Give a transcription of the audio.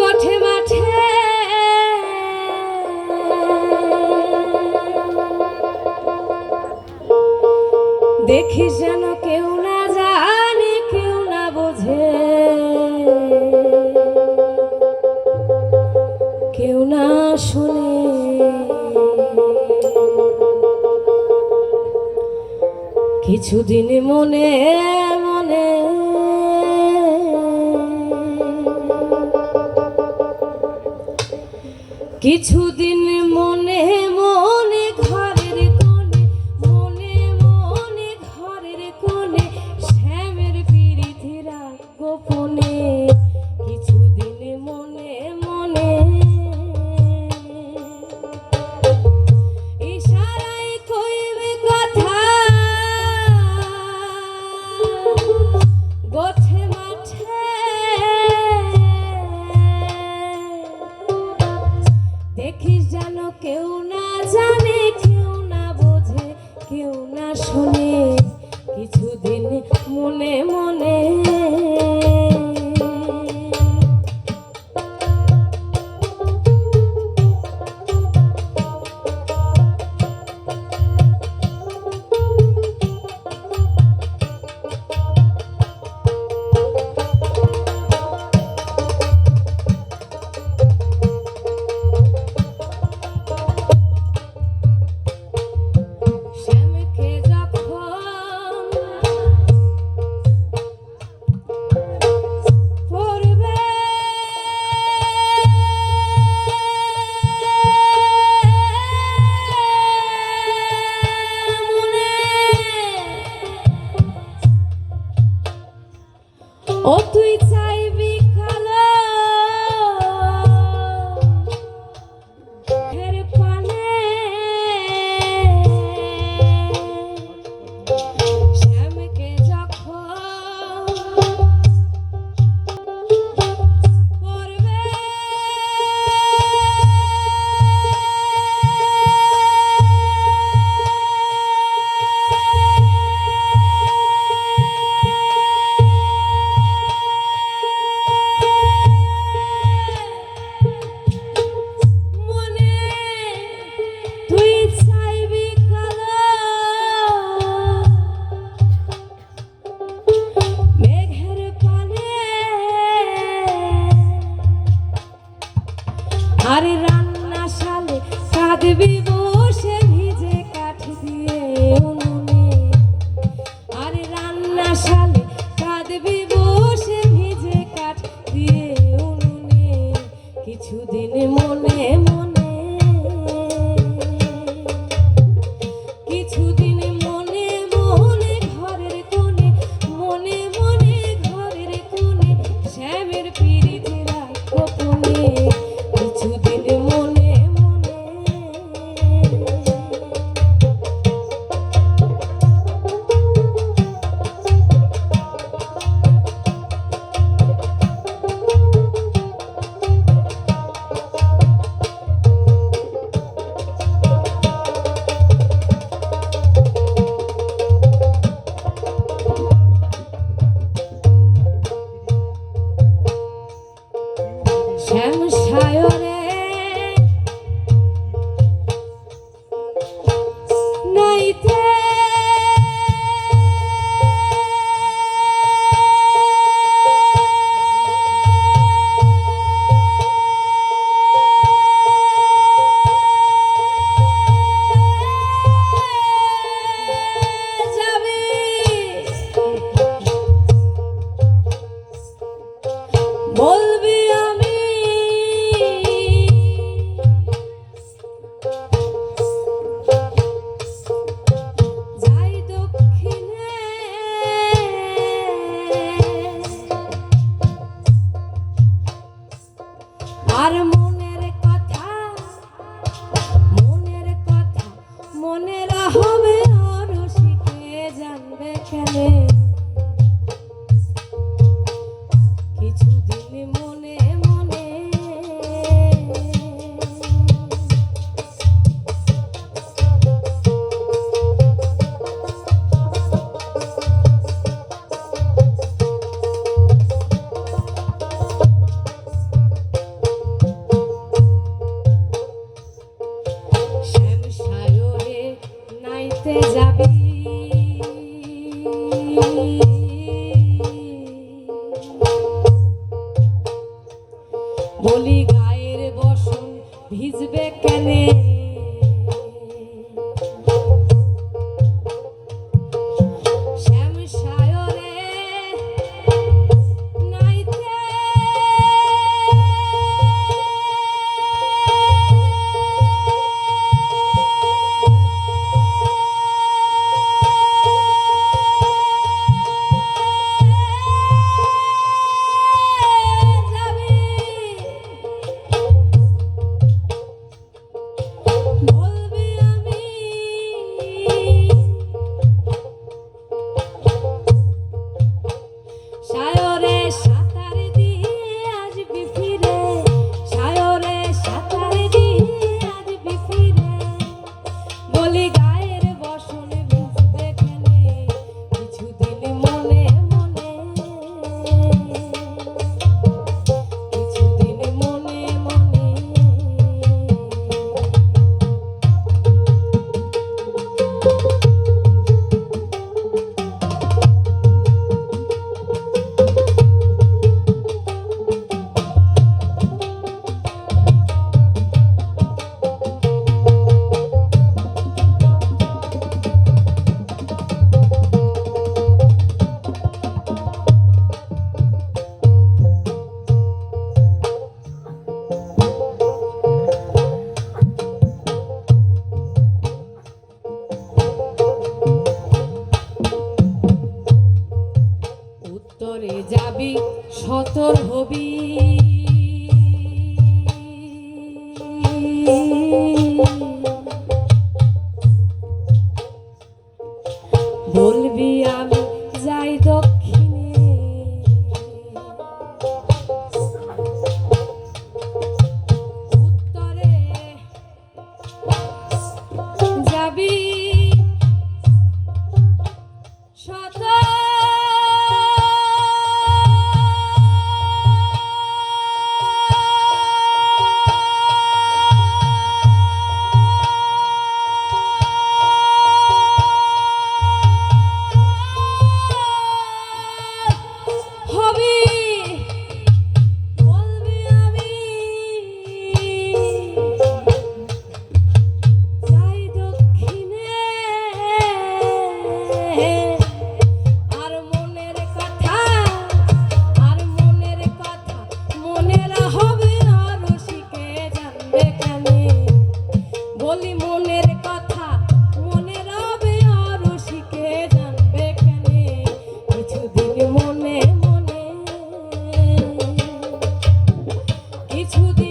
গঠে মাঠে। দেখি যেন কেউ কিছুদিন মনে মনে। কিছুদিন যেন কেউ না জানে কেউ না বোঝে কেউ না শোনে। কিছুদিন মনে মনে ও তুই চাইবি আরে রান্না শালে কাঁদবি বসে ভিজে কাঠ দিয়ে উনুনে। আরে রান্না শালে কাঁদবি বসে ভিজে কাঠ দিয়ে উনুনে। কিছুদিন মনে বলবি আমি? যাই দক্ষিণে। আর tes habits. সতর হবি। কিছুদিন